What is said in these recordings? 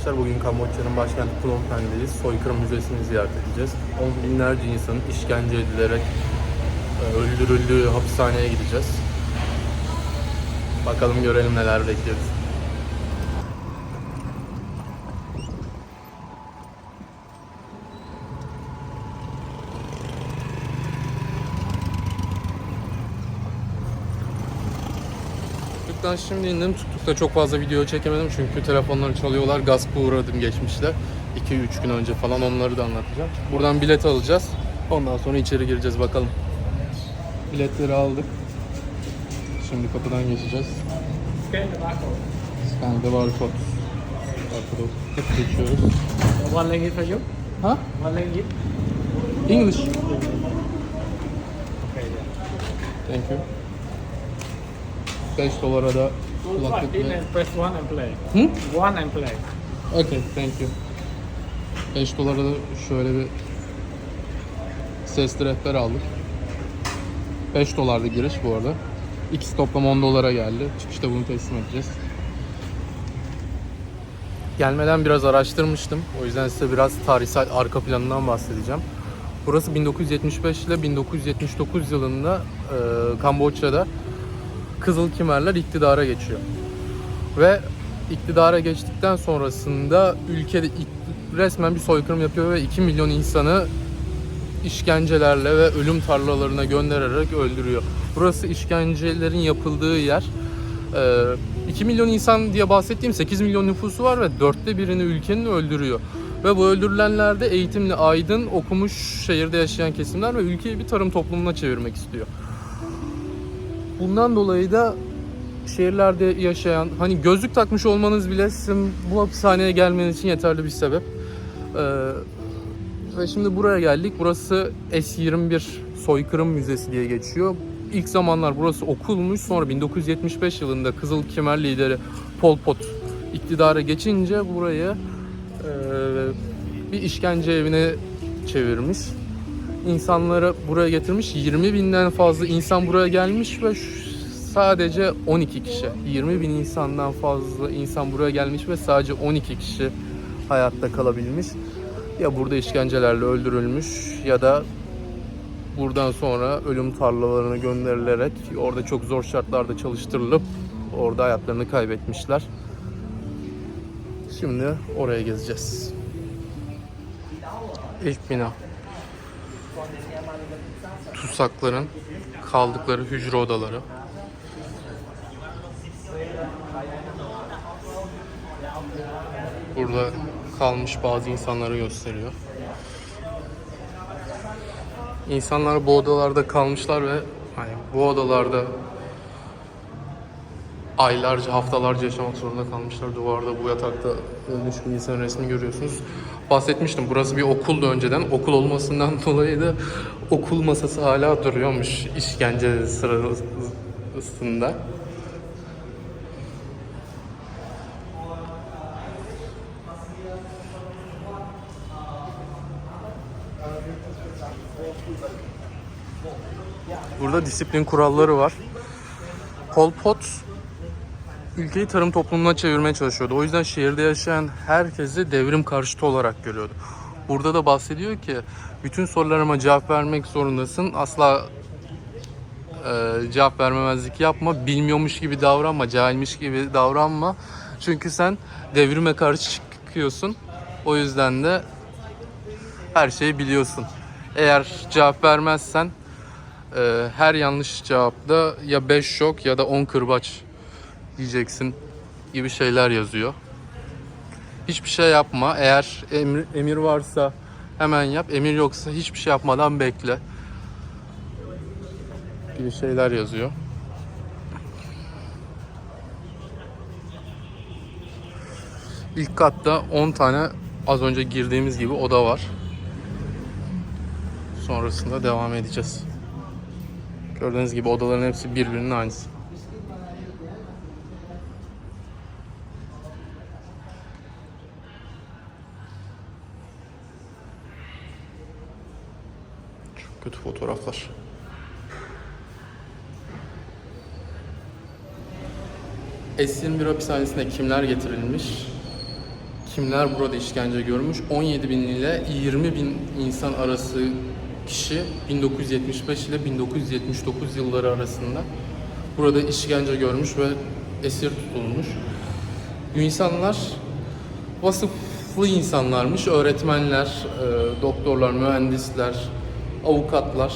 arkadaşlar. Bugün Kamboçya'nın başkenti Phnom Penh'deyiz. Soykırım Müzesi'ni ziyaret edeceğiz. On binlerce insanın işkence edilerek e, öldürüldüğü hapishaneye gideceğiz. Bakalım görelim neler bekliyoruz. Tuktuk'tan şimdi indim. Tuktuk'ta çok fazla video çekemedim çünkü telefonları çalıyorlar. Gaspa uğradım geçmişte. 2-3 gün önce falan onları da anlatacağım. Buradan bilet alacağız. Ondan sonra içeri gireceğiz bakalım. Biletleri aldık. Şimdi kapıdan geçeceğiz. Scan the barcode. Scan the barcode. Barcode. Hep geçiyoruz. One ringgit for you. Ha? One ringgit. English. Okay. Yeah. Thank you. 5 dolara da kulaklık ve... press one and play. Hı? One and play. Okay, thank you. 5 dolara da şöyle bir sesli rehber aldık. 5 dolardı giriş bu arada. İkisi toplam 10 dolara geldi. Çıkışta bunu teslim edeceğiz. Gelmeden biraz araştırmıştım. O yüzden size biraz tarihsel arka planından bahsedeceğim. Burası 1975 ile 1979 yılında e, Kamboçya'da Kızıl Kimerler iktidara geçiyor. Ve iktidara geçtikten sonrasında ülkede resmen bir soykırım yapıyor ve 2 milyon insanı işkencelerle ve ölüm tarlalarına göndererek öldürüyor. Burası işkencelerin yapıldığı yer. Ee, 2 milyon insan diye bahsettiğim 8 milyon nüfusu var ve dörtte birini ülkenin öldürüyor. Ve bu öldürülenler de eğitimli, aydın, okumuş şehirde yaşayan kesimler ve ülkeyi bir tarım toplumuna çevirmek istiyor. Bundan dolayı da şehirlerde yaşayan hani gözlük takmış olmanız bile sizin bu hapishaneye gelmeniz için yeterli bir sebep. Ee, ve şimdi buraya geldik. Burası S21 Soykırım Müzesi diye geçiyor. İlk zamanlar burası okulmuş. Sonra 1975 yılında Kızıl Kimer lideri Pol Pot iktidara geçince burayı e, bir işkence evine çevirmiş. İnsanları buraya getirmiş. 20 binden fazla insan buraya gelmiş ve sadece 12 kişi. 20 bin insandan fazla insan buraya gelmiş ve sadece 12 kişi hayatta kalabilmiş. Ya burada işkencelerle öldürülmüş ya da buradan sonra ölüm tarlalarına gönderilerek orada çok zor şartlarda çalıştırılıp orada hayatlarını kaybetmişler. Şimdi oraya gezeceğiz. İlk bina. Tutsakların kaldıkları hücre odaları. Burada kalmış bazı insanları gösteriyor. İnsanlar bu odalarda kalmışlar ve hani bu odalarda aylarca, haftalarca yaşamak zorunda kalmışlar. Duvarda bu yatakta ölmüş bir insan resmi görüyorsunuz. Bahsetmiştim burası bir okuldu önceden. Okul olmasından dolayı da okul masası hala duruyormuş işkence sırasında. Burada disiplin kuralları var. Pol Pot ülkeyi tarım toplumuna çevirmeye çalışıyordu. O yüzden şehirde yaşayan herkesi devrim karşıtı olarak görüyordu. Burada da bahsediyor ki bütün sorularıma cevap vermek zorundasın. Asla e, cevap vermemezlik yapma. Bilmiyormuş gibi davranma, cahilmiş gibi davranma. Çünkü sen devrime karşı çıkıyorsun. O yüzden de her şeyi biliyorsun. Eğer cevap vermezsen e, her yanlış cevapta ya 5 şok ya da 10 kırbaç diyeceksin gibi şeyler yazıyor. Hiçbir şey yapma. Eğer emir, emir varsa hemen yap. Emir yoksa hiçbir şey yapmadan bekle. Gibi şeyler yazıyor. İlk katta 10 tane az önce girdiğimiz gibi oda var. Sonrasında devam edeceğiz. Gördüğünüz gibi odaların hepsi birbirinin aynısı. Kötü fotoğraflar. S21 hapishanesine kimler getirilmiş? kimler burada işkence görmüş? 17 bin ile 20 bin insan arası kişi 1975 ile 1979 yılları arasında burada işkence görmüş ve esir tutulmuş. Bu insanlar vasıflı insanlarmış. Öğretmenler, e, doktorlar, mühendisler, avukatlar.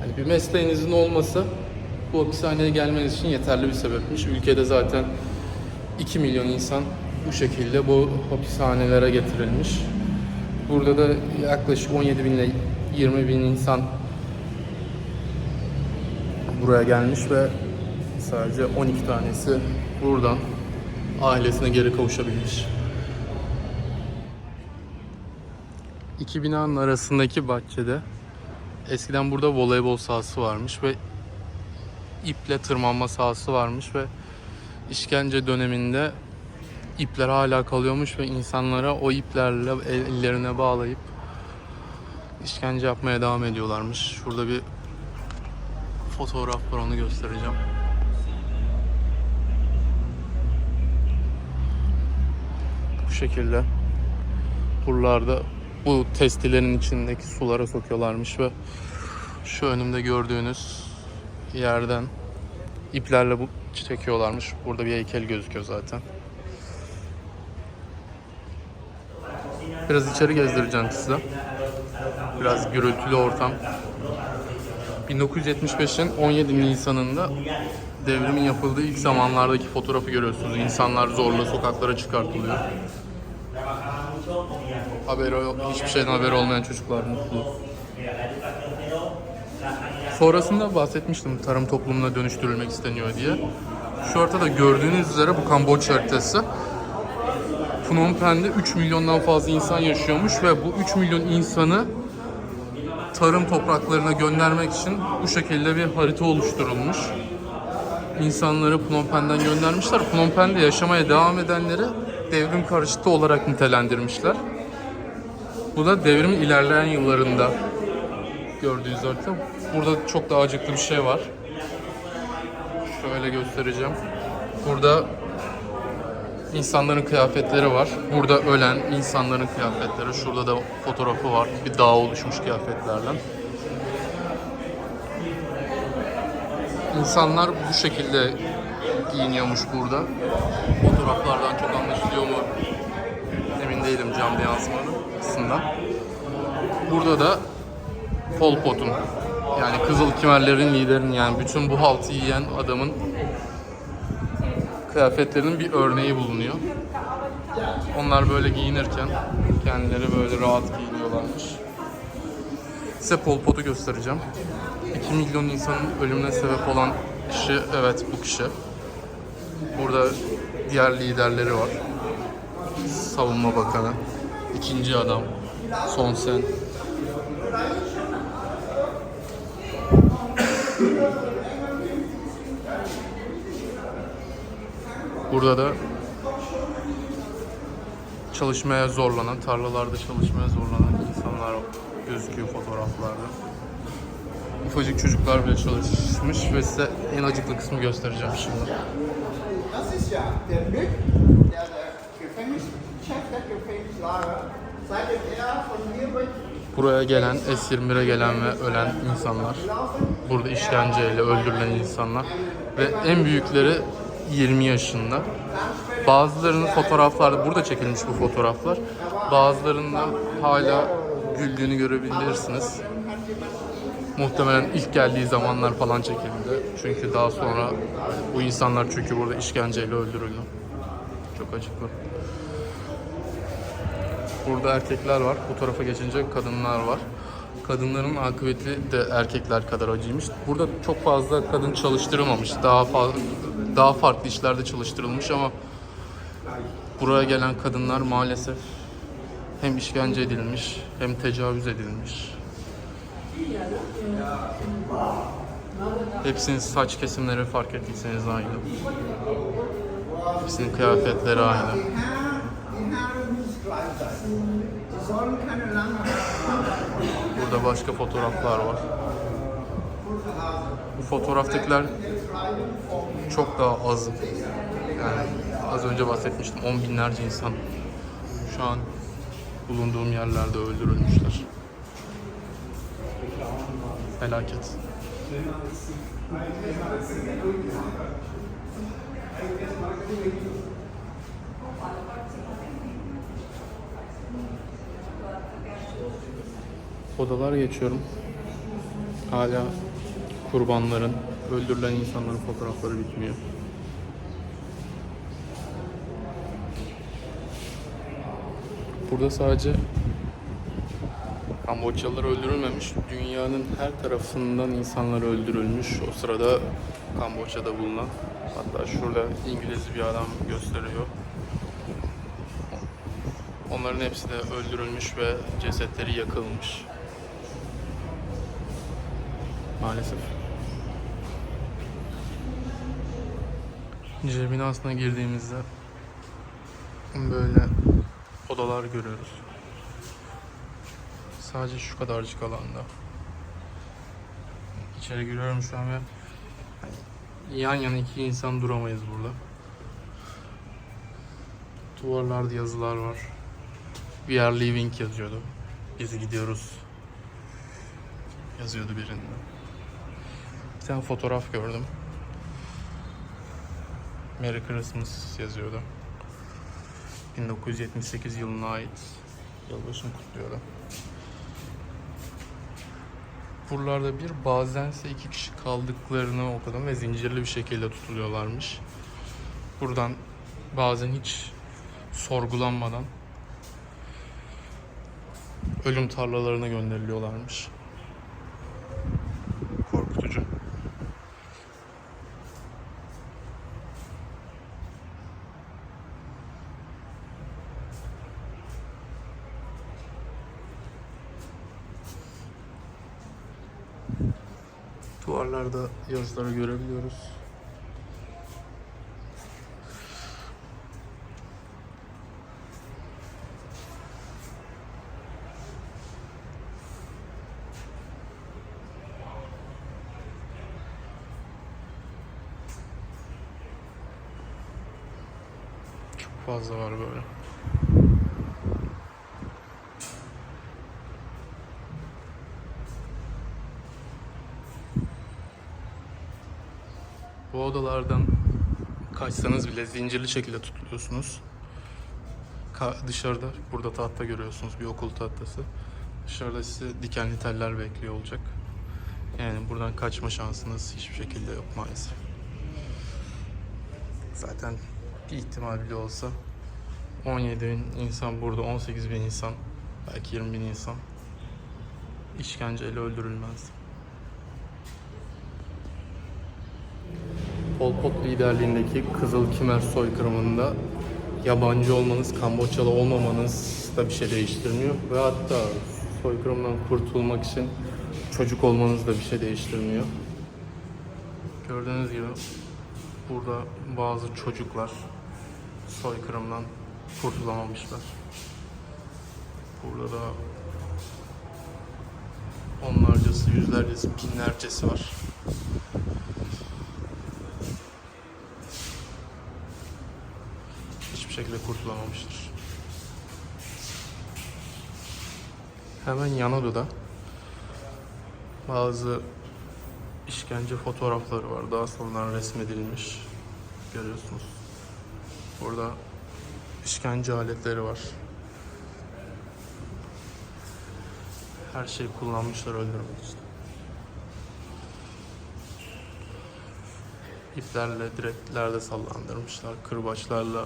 Hani bir mesleğinizin olması bu hapishaneye gelmeniz için yeterli bir sebepmiş. Ülkede zaten 2 milyon insan bu şekilde bu hapishanelere getirilmiş. Burada da yaklaşık 17 bin ile 20 bin insan buraya gelmiş ve sadece 12 tanesi buradan ailesine geri kavuşabilmiş. İki binanın arasındaki bahçede eskiden burada voleybol sahası varmış ve iple tırmanma sahası varmış ve işkence döneminde ipler hala kalıyormuş ve insanlara o iplerle ellerine bağlayıp işkence yapmaya devam ediyorlarmış. Şurada bir fotoğraf var onu göstereceğim. Bu şekilde buralarda bu testilerin içindeki sulara sokuyorlarmış ve şu önümde gördüğünüz yerden iplerle bu çekiyorlarmış. Burada bir heykel gözüküyor zaten. Biraz içeri gezdireceğim size. Biraz gürültülü ortam. 1975'in 17 Nisan'ında devrimin yapıldığı ilk zamanlardaki fotoğrafı görüyorsunuz. İnsanlar zorla sokaklara çıkartılıyor. Haberi hiçbir şeyden haberi olmayan çocuklar mutlu. Sonrasında bahsetmiştim tarım toplumuna dönüştürülmek isteniyor diye. Şu ortada gördüğünüz üzere bu Kamboçya haritası. Phnom Penh'de 3 milyondan fazla insan yaşıyormuş ve bu 3 milyon insanı tarım topraklarına göndermek için bu şekilde bir harita oluşturulmuş. İnsanları Phnom Penh'den göndermişler. Phnom Penh'de yaşamaya devam edenleri devrim karşıtı olarak nitelendirmişler. Bu da devrimin ilerleyen yıllarında gördüğünüz harita. Burada çok daha acıklı bir şey var. Şöyle göstereceğim. Burada insanların kıyafetleri var. Burada ölen insanların kıyafetleri. Şurada da fotoğrafı var. Bir dağ oluşmuş kıyafetlerden. İnsanlar bu şekilde giyiniyormuş burada. Fotoğraflardan çok anlaşılıyor mu camda yansımanın aslında. Burada da Pol Pot'un yani Kızıl Kimerlerin liderinin yani bütün bu haltı yiyen adamın kıyafetlerinin bir örneği bulunuyor. Onlar böyle giyinirken kendileri böyle rahat giyiniyorlarmış. Size Pol Pot'u göstereceğim. 2 milyon insanın ölümüne sebep olan kişi evet bu kişi. Burada diğer liderleri var. Savunma Bakanı, ikinci adam, Son Sen. Burada da çalışmaya zorlanan, tarlalarda çalışmaya zorlanan insanlar gözüküyor fotoğraflarda. Ufacık çocuklar bile çalışmış ve size en acıklı kısmı göstereceğim şimdi. Buraya gelen, S21'e gelen ve ölen insanlar. Burada işkenceyle öldürülen insanlar. Ve en büyükleri 20 yaşında. Bazılarının fotoğraflarda, burada çekilmiş bu fotoğraflar. Bazılarında hala güldüğünü görebilirsiniz. Muhtemelen ilk geldiği zamanlar falan çekildi. Çünkü daha sonra bu insanlar çünkü burada işkenceyle öldürüldü. Çok acıklı. Burada erkekler var. Bu tarafa geçince kadınlar var. Kadınların akıbeti de erkekler kadar acıymış. Burada çok fazla kadın çalıştırılmamış. Daha fazla, daha farklı işlerde çalıştırılmış ama buraya gelen kadınlar maalesef hem işkence edilmiş hem tecavüz edilmiş. Hepsinin saç kesimleri fark ettiyseniz aynı. Hepsinin kıyafetleri aynı. Burada başka fotoğraflar var. Bu fotoğraftakiler çok daha az. Yani az önce bahsetmiştim 10 binlerce insan şu an bulunduğum yerlerde öldürülmüşler. Felaket. Odalar geçiyorum. Hala kurbanların, öldürülen insanların fotoğrafları bitmiyor. Burada sadece Kamboçyalılar öldürülmemiş, dünyanın her tarafından insanlar öldürülmüş. O sırada Kamboçya'da bulunan, hatta şurada İngiliz bir adam gösteriyor. Onların hepsi de öldürülmüş ve cesetleri yakılmış. Maalesef. C binasına girdiğimizde böyle odalar görüyoruz. Sadece şu kadarcık alanda. İçeri giriyorum şu an ve yan yana iki insan duramayız burada. Duvarlarda yazılar var. We are leaving yazıyordu. Biz gidiyoruz. Yazıyordu birinde. Bir tane fotoğraf gördüm. Merry Christmas yazıyordu. 1978 yılına ait yılbaşını kutluyordu. Buralarda bir bazense iki kişi kaldıklarını okudum ve zincirli bir şekilde tutuluyorlarmış. Buradan bazen hiç sorgulanmadan ölüm tarlalarına gönderiliyorlarmış. Korkutucu. Duvarlarda yazıları görebiliyoruz. Çok fazla var böyle. Bu odalardan kaçsanız bile zincirli şekilde tutuluyorsunuz. Ka- dışarıda burada tahta görüyorsunuz bir okul tahtası. Dışarıda sizi dikenli teller bekliyor olacak. Yani buradan kaçma şansınız hiçbir şekilde yok maalesef. Zaten bir ihtimal bile olsa 17 bin insan burada 18 bin insan belki 20 bin insan işkenceyle öldürülmez. Pol Pot liderliğindeki Kızıl Kimer soykırımında yabancı olmanız, Kamboçyalı olmamanız da bir şey değiştirmiyor. Ve hatta soykırımdan kurtulmak için çocuk olmanız da bir şey değiştirmiyor. Gördüğünüz gibi burada bazı çocuklar soykırımdan kurtulamamışlar. Burada da onlarcası, yüzlercesi, binlercesi var. hiçbir şekilde kurtulamamıştır. Hemen yan odada bazı işkence fotoğrafları var. Daha sonradan resmedilmiş. Görüyorsunuz. Burada işkence aletleri var. Her şeyi kullanmışlar öldürmek için. İplerle, direklerde sallandırmışlar. Kırbaçlarla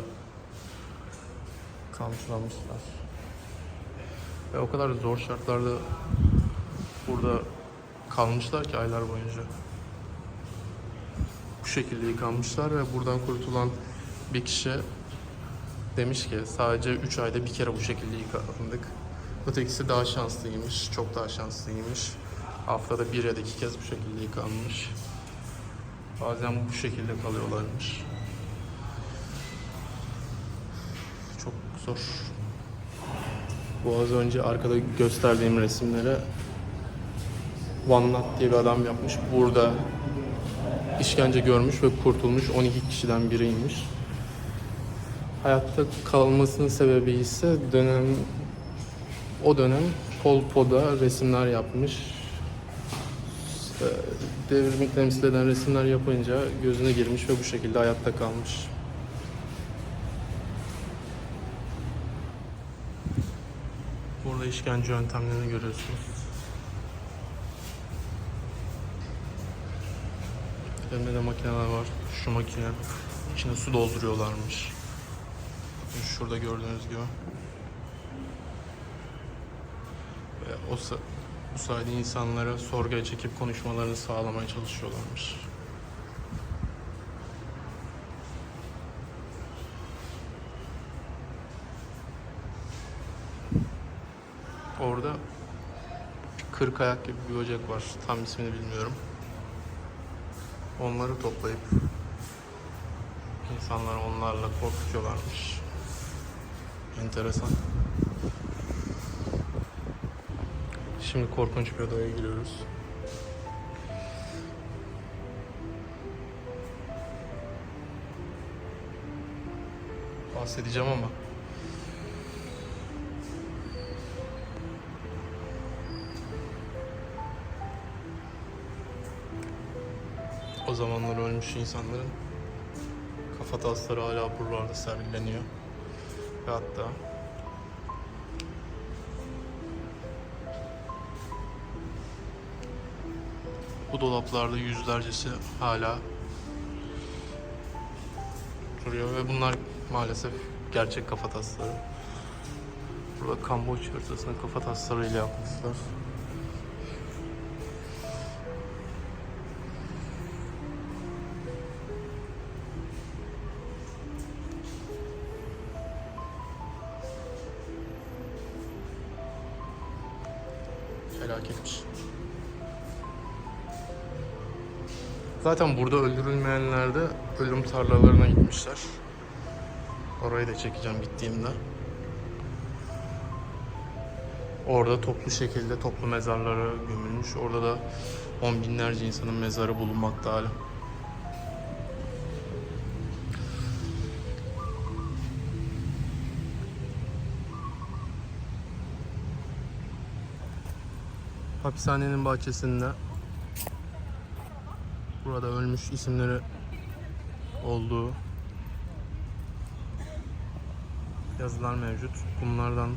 kamçılamışlar. Ve o kadar zor şartlarda burada kalmışlar ki aylar boyunca. Bu şekilde yıkanmışlar ve buradan kurtulan bir kişi demiş ki sadece 3 ayda bir kere bu şekilde yıkandık. Ötekisi daha şanslıymış, çok daha şanslıymış. Haftada bir ya da iki kez bu şekilde yıkanmış. Bazen bu şekilde kalıyorlarmış. Çok zor. Bu az önce arkada gösterdiğim resimlere Van Nat diye bir adam yapmış. Burada işkence görmüş ve kurtulmuş 12 kişiden biriymiş. Hayatta kalmasının sebebi ise dönem o dönem Pol Pot'a resimler yapmış. Devrimi temsil eden resimler yapınca gözüne girmiş ve bu şekilde hayatta kalmış. Burada işkence yöntemlerini görüyorsunuz. Elimde de makineler var. Şu makine. İçine su dolduruyorlarmış. Şurada gördüğünüz gibi. Ve o bu sayede insanlara sorguya çekip konuşmalarını sağlamaya çalışıyorlarmış. Orada kırk ayak gibi bir böcek var. Tam ismini bilmiyorum. Onları toplayıp insanlar onlarla korkutuyorlarmış. Enteresan. Şimdi korkunç bir odaya giriyoruz. Bahsedeceğim ama o zamanlar ölmüş insanların kafa tasları hala buralarda sergileniyor. Ve hatta bu dolaplarda yüzlercesi hala duruyor ve bunlar maalesef gerçek kafa tasları. Burada Kamboç haritasını kafa taslarıyla yapmışlar. Felaketmiş. Zaten burada öldürülmeyenler de ölüm tarlalarına gitmişler. Orayı da çekeceğim bittiğimde. Orada toplu şekilde toplu mezarlara gömülmüş. Orada da on binlerce insanın mezarı bulunmakta hala. Hapishanenin bahçesinde burada ölmüş isimleri olduğu yazılar mevcut. Bunlardan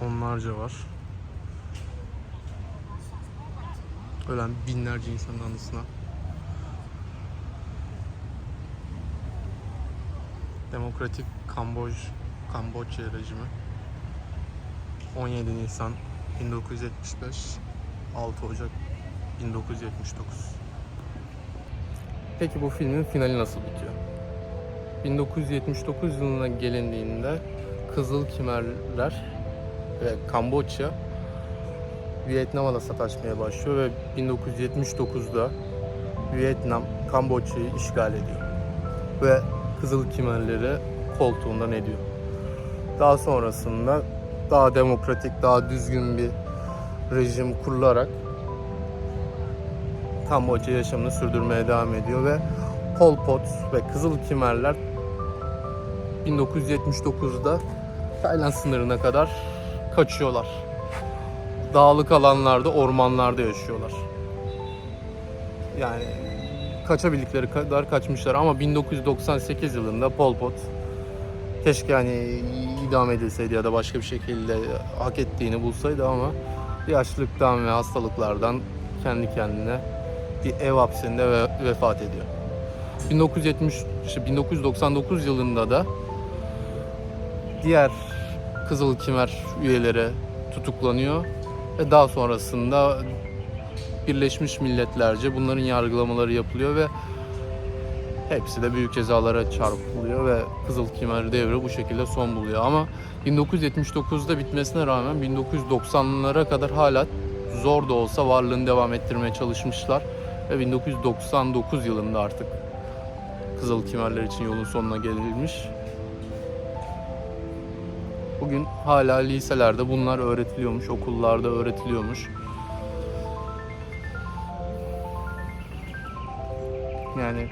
onlarca var. Ölen binlerce insanın anısına. Demokratik Kamboj Kamboçya rejimi 17 Nisan 1975 6 Ocak 1979 Peki bu filmin finali nasıl bitiyor? 1979 yılına gelindiğinde Kızıl Kimerler ve Kamboçya Vietnam'a da sataşmaya başlıyor ve 1979'da Vietnam Kamboçya'yı işgal ediyor. Ve Kızıl Kimerleri koltuğundan ediyor. Daha sonrasında daha demokratik, daha düzgün bir rejim kurularak Kamboçya yaşamını sürdürmeye devam ediyor ve Pol Pot ve Kızıl Kimerler 1979'da Tayland sınırına kadar kaçıyorlar. Dağlık alanlarda, ormanlarda yaşıyorlar. Yani kaçabildikleri kadar kaçmışlar ama 1998 yılında Pol Pot keşke hani idam edilseydi ya da başka bir şekilde hak ettiğini bulsaydı ama yaşlılıktan ve hastalıklardan kendi kendine bir ev hapsinde ve vefat ediyor. 1970 işte 1999 yılında da diğer Kızıl Kimer üyeleri tutuklanıyor ve daha sonrasında Birleşmiş Milletlerce bunların yargılamaları yapılıyor ve hepsi de büyük cezalara çarpılıyor ve Kızıl Kimer devri bu şekilde son buluyor ama 1979'da bitmesine rağmen 1990'lara kadar hala zor da olsa varlığını devam ettirmeye çalışmışlar ve 1999 yılında artık Kızıl Kimerler için yolun sonuna gelinmiş. Bugün hala liselerde bunlar öğretiliyormuş, okullarda öğretiliyormuş. Yani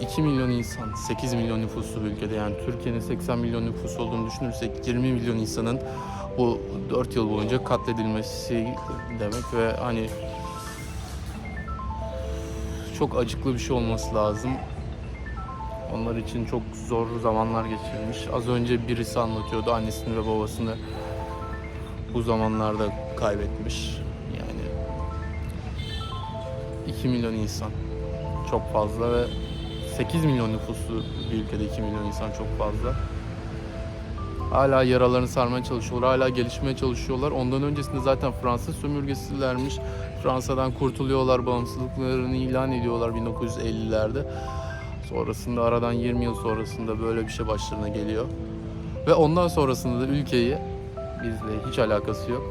2 milyon insan, 8 milyon nüfuslu bir ülkede yani Türkiye'nin 80 milyon nüfusu olduğunu düşünürsek 20 milyon insanın bu 4 yıl boyunca katledilmesi demek ve hani çok acıklı bir şey olması lazım. Onlar için çok zor zamanlar geçirmiş. Az önce birisi anlatıyordu annesini ve babasını bu zamanlarda kaybetmiş. Yani 2 milyon insan çok fazla ve 8 milyon nüfuslu bir ülkede 2 milyon insan çok fazla. Hala yaralarını sarmaya çalışıyorlar, hala gelişmeye çalışıyorlar. Ondan öncesinde zaten Fransız sömürgesilermiş. Fransa'dan kurtuluyorlar, bağımsızlıklarını ilan ediyorlar 1950'lerde. Sonrasında aradan 20 yıl sonrasında böyle bir şey başlarına geliyor. Ve ondan sonrasında da ülkeyi bizle hiç alakası yok.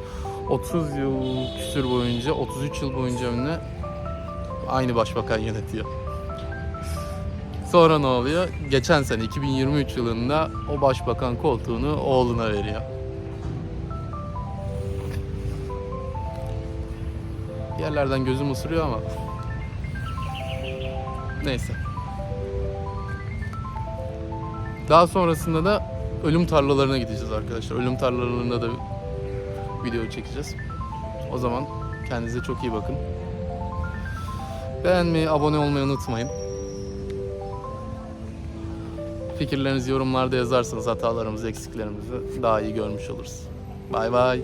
30 yıl küsür boyunca, 33 yıl boyunca mı ne aynı başbakan yönetiyor. Sonra ne oluyor? Geçen sene 2023 yılında o başbakan koltuğunu oğluna veriyor. Yerlerden gözüm ısırıyor ama. Neyse. Daha sonrasında da ölüm tarlalarına gideceğiz arkadaşlar. Ölüm tarlalarında da video çekeceğiz. O zaman kendinize çok iyi bakın. Beğenmeyi, abone olmayı unutmayın. Fikirlerinizi yorumlarda yazarsanız hatalarımızı, eksiklerimizi daha iyi görmüş oluruz. Bay bay.